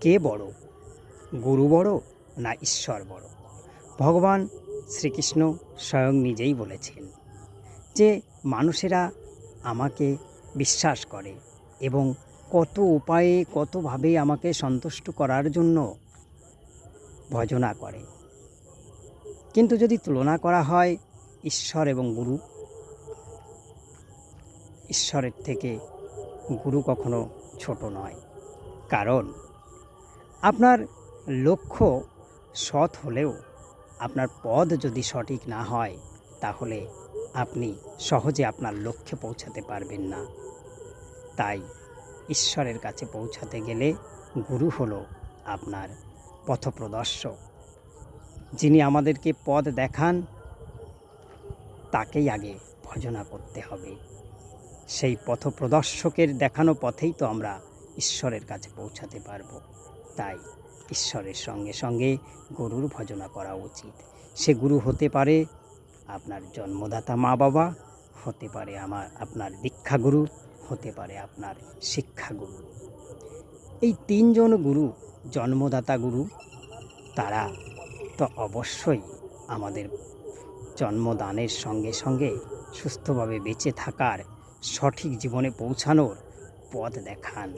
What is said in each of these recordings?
কে বড়? গুরু বড় না ঈশ্বর বড়? ভগবান শ্রীকৃষ্ণ স্বয়ং নিজেই বলেছেন যে মানুষেরা আমাকে বিশ্বাস করে এবং কত উপায়ে, কতভাবে আমাকে সন্তুষ্ট করার জন্য ভজনা করে। কিন্তু যদি তুলনা করা হয় ঈশ্বর এবং গুরু, ঈশ্বরের থেকে গুরু কখনো ছোট নয়। কারণ আপনার লক্ষ্য সৎ হলেও আপনার পদ যদি সঠিক না হয়, তাহলে আপনি সহজে আপনার লক্ষ্যে পৌঁছাতে পারবেন না। তাই ঈশ্বরের কাছে পৌঁছাতে গেলে গুরু হলো আপনার পথপ্রদর্শক। যিনি আমাদেরকে পদ দেখান, তাকেই আগে ভজনা করতে হবে। সেই পথপ্রদর্শকের দেখানো পথেই তো আমরা ঈশ্বরের কাছে পৌঁছাতে পারব। তাই ঈশ্বরের সঙ্গে সঙ্গে গুরুর ভজনা করা উচিত। সে গুরু হতে পারে আপনার জন্মদাতা মা বাবা হতে পারে আমার, আপনার দীক্ষাগুরু, হতে পারে আপনার শিক্ষাগুরু। এই তিনজন গুরু, জন্মদাতা গুরু, তারা তো অবশ্যই আমাদের জন্মদানের সঙ্গে সঙ্গে সুস্থভাবে বেঁচে থাকার সঠিক জীবনে পৌঁছানোর পথ দেখান,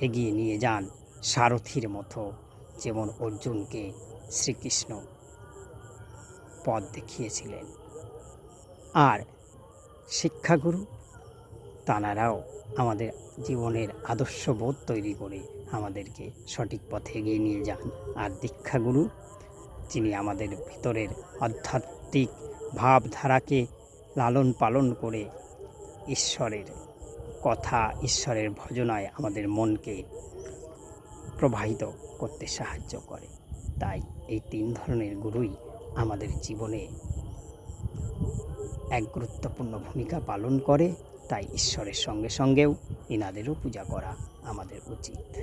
এগিয়ে নিয়ে যান। সারথীর মতো যেমন অর্জুনকে শ্রীকৃষ্ণ পথ দেখিয়েছিলেন। আর শিক্ষাগুরু তানারাও আমাদের জীবনের আদর্শবোধ তৈরি করে আমাদেরকে সঠিক পথে এগিয়ে নিয়ে যান। আর দীক্ষাগুরু, যিনি আমাদের ভিতরের আধ্যাত্মিক ভাবধারাকে লালন পালন করে ঈশ্বরের কথা, ঈশ্বরের ভজনায় আমাদের মনকে প্রবাহিত করতে সাহায্য করে। তাই এই তিন ধরনের গুরুই আমাদের জীবনে এক গুরুত্বপূর্ণ ভূমিকা পালন করে। তাই ঈশ্বরের সঙ্গে সঙ্গেও এনাদেরও পূজা করা আমাদের উচিত।